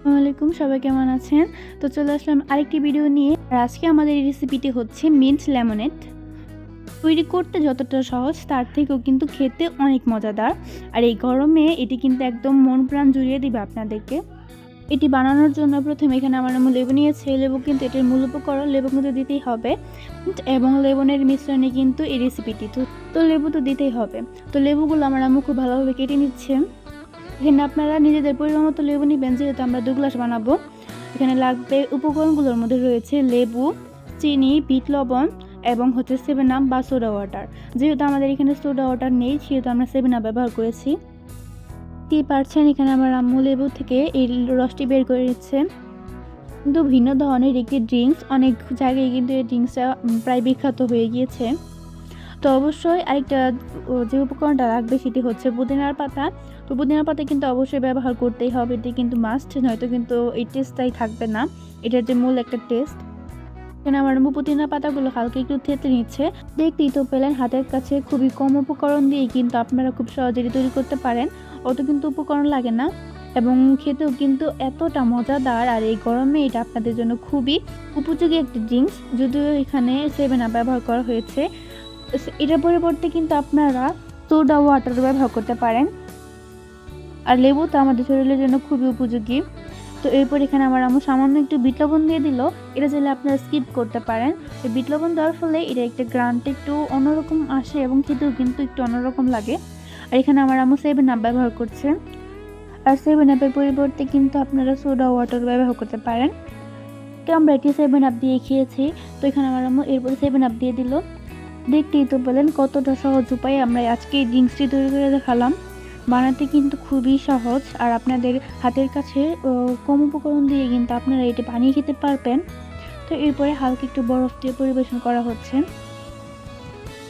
আসসালামাইকুম সবাই কেমন আছেন? তো চলে আসলাম আরেকটি ভিডিও নিয়ে। আর আজকে আমাদের এই রেসিপিটি হচ্ছে মিন্ট লেমনেড তৈরি করতে যতটা সহজ, তার থেকেও কিন্তু খেতে অনেক মজাদার। আর এই গরমে এটি কিন্তু একদম মন প্রাণ জুড়িয়ে দিবে আপনাদেরকে। এটি বানানোর জন্য প্রথমে এখানে আমার নাম লেবু নিয়েছে। লেবু কিন্তু এটার মূল উপকরণ, লেবু কিন্তু দিতেই হবে। এবং লেবনের মিশ্রণে কিন্তু এই রেসিপিটি তো তো লেবু তো দিতেই হবে। তো লেবুগুলো আমার আম্মু খুব ভালোভাবে কেটে নিচ্ছে। এখানে আপনারা নিজেদের পরিমাণ মতো লেবু নেবেন, যেহেতু আমরা দু গ্লাস বানাবো। এখানে লাগবে উপকরণগুলোর মধ্যে রয়েছে লেবু, চিনি, বিট লবণ এবং হচ্ছে সেভেন আপ বা সোডা ওয়াটার যেহেতু আমাদের এখানে সোডা ওয়াটার নেই, সেহেতু আমরা সেভেন আপ ব্যবহার করেছি। কি পারছেন? এখানে আমার আম্মু লেবু থেকে এই রসটি বের করে নিচ্ছে। কিন্তু ভিন্ন ধরনের একটি ড্রিঙ্কস অনেক জায়গায় কিন্তু এই ড্রিঙ্কসটা প্রায় বিখ্যাত হয়ে গিয়েছে। তো অবশ্যই আরেকটা যে উপকরণটা লাগবে সেটি হচ্ছে পুদিনার পাতা। তো পুদিনা পাতা কিন্তু অবশ্যই ব্যবহার করতেই হবে, এটি কিন্তু মাস্ট নয়তো কিন্তু এই টেস্টটাই থাকবে না। এটার যে মূল একটা টেস্ট এখানে আমার পুদিনা পাতাগুলো হালকা একটু থেতে নিচ্ছে। দেখতেই তো পেলেন, হাতের কাছে খুবই কম উপকরণ দিয়ে কিন্তু আপনারা খুব সহজেই তৈরি করতে পারেন। অত কিন্তু উপকরণ লাগে না এবং খেতেও কিন্তু এতটা মজাদার আর এই গরমে এটা আপনাদের জন্য খুবই উপযোগী একটি ড্রিঙ্কস যদিও এখানে সেভেন আপ ব্যবহার করা হয়েছে। এটার পরিবর্তে কিন্তু আপনারা সোডা ওয়াটার ব্যবহার করতে পারেন। আর লেবু তো আমাদের শরীরের জন্য খুবই উপযোগী। তো এরপর এখানে আমার আম্মু সামান্য একটু বিট লবণ দিয়ে দিল। এটা চাইলে আপনারা স্কিপ করতে পারেন। তো বিট লবণ দেওয়ার ফলে এটা একটা গ্রান্ট একটু অন্যরকম আসে এবং খেতেও কিন্তু একটু অন্যরকম লাগে। আর এখানে আমার আম্মু সেভেন আপ ব্যবহার করছে। আর সেভেন আপের পরিবর্তে কিন্তু আপনারা সোডা ওয়াটার ব্যবহার করতে পারেন। তো আমরা এটি সেভেন আপ দিয়ে খেয়েছি। তো এখানে আমার আম্মু এরপরে সেভেন আপ দিয়ে দিল। দেখতেই তো বলেন কতটা সহজ উপায়ে আমরা আজকে এই ড্রিঙ্কসটি তৈরি করে দেখালাম। বানাতে কিন্তু খুবই সহজ আর আপনাদের হাতের কাছে কম উপকরণ দিয়ে কিন্তু আপনারা এটি বানিয়ে খেতে পারবেন। তো এরপরে হালকা একটু বরফ দিয়ে পরিবেশন করা হচ্ছে।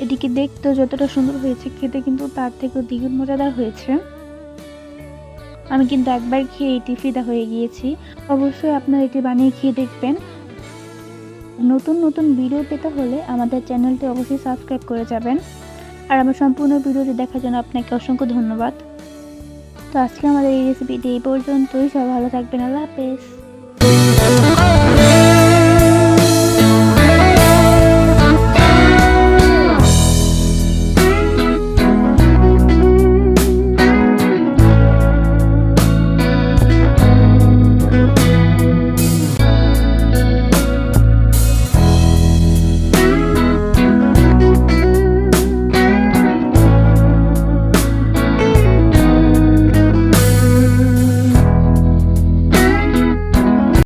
এটিকে দেখতেও যতটা সুন্দর হয়েছে, খেতে কিন্তু তার থেকেও দ্বিগুণ মজাদার হয়েছে। আমি কিন্তু একবার খেয়ে এটি ফিদা হয়ে গিয়েছি। অবশ্যই আপনারা এটি বানিয়ে খেয়ে দেখবেন। নতুন নতুন ভিডিও পেতে হলে আমাদের চ্যানেলটি অবশ্যই সাবস্ক্রাইব করে যাবেন। আর আমার সম্পূর্ণ ভিডিওটি দেখার জন্য আপনাকে অসংখ্য ধন্যবাদ। তো আজকে আমাদের এই রেসিপিটি এই পর্যন্তই। সব ভালো থাকবেন। আল্লাহ হাফেজ।